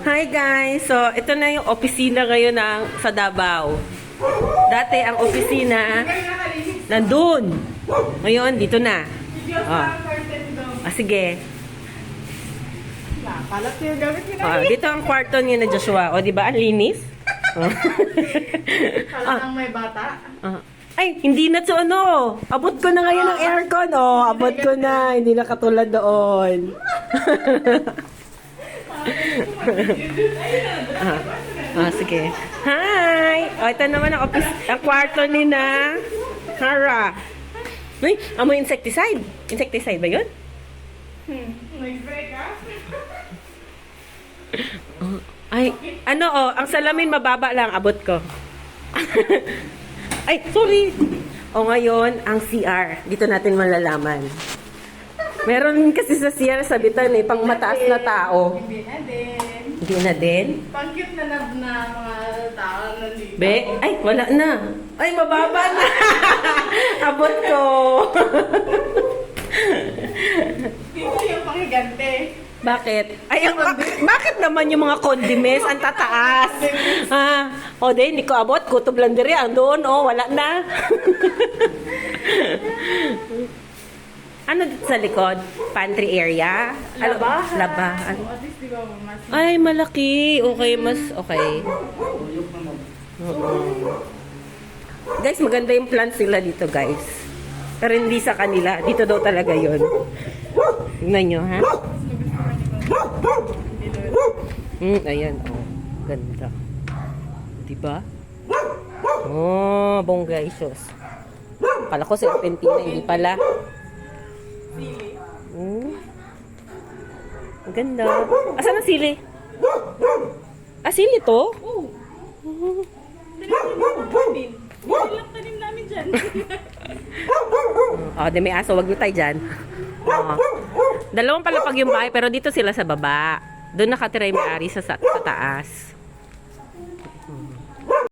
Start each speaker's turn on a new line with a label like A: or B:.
A: Hi guys! So, ito na yung opisina ngayon ng, sa Davao. Dati ang opisina nandun. Ngayon, dito na. Oh. Ah, sige.
B: Kalat yung gamit nila.
A: Oh, dito ang kwarto niya na Joshua. O, di ba? Ang linis. Oh.
B: Kalat ng may bata.
A: Ah. Ay, hindi na to ano. Abot ko na ngayon ang aircon. Oh, abot ko na. Hindi na katulad doon. ah, ah, sige. Hi! O, ito naman ang, office, ang kwarto ni na Hara. Uy, amoy insecticide. Insecticide ba yun?
B: Nag-break ka?
A: Ay, ano oh, ang salamin mababa lang, abot ko. Ay, sorry. O ngayon, ang CR. Dito natin malalaman. Meron kasi sa CR sabitan eh, pang mataas na tao.
B: Hindi na din.
A: Hindi na din.
B: Pang cute na nab na mga tao nandito.
A: Be, ay, wala na. Ay, mababa na. abot ko.
B: Dito yung pangigante.
A: Bakit? Ay, ang, bak- bakit naman yung mga condiments ang tataas? Ha? O, di, hindi ko abot. Kutob lang diri. Ang doon, oh, wala na. sa likod? Pantry area? Ano?
B: Labahan.
A: Labahan. Ay, malaki. Okay, mas okay. Oo. Guys, maganda yung plants nila dito, guys. Pero hindi sa kanila. Dito daw talaga yon. Tingnan nyo, ha? Hmm, ayan. Oh, ganda. Diba? Oh, bongga isos. Kala ko serpentina, hindi pala. Ang ganda. Asan ang sili? Ah, sili to?
B: Oo. Tanim Hindi lang tanim namin dyan.
A: Oh, di may aso, wag na tayo dyan. Oh. Dalawang palapag yung bahay, pero dito sila sa baba. Doon nakatira yung may-ari sa, sa, sa taas.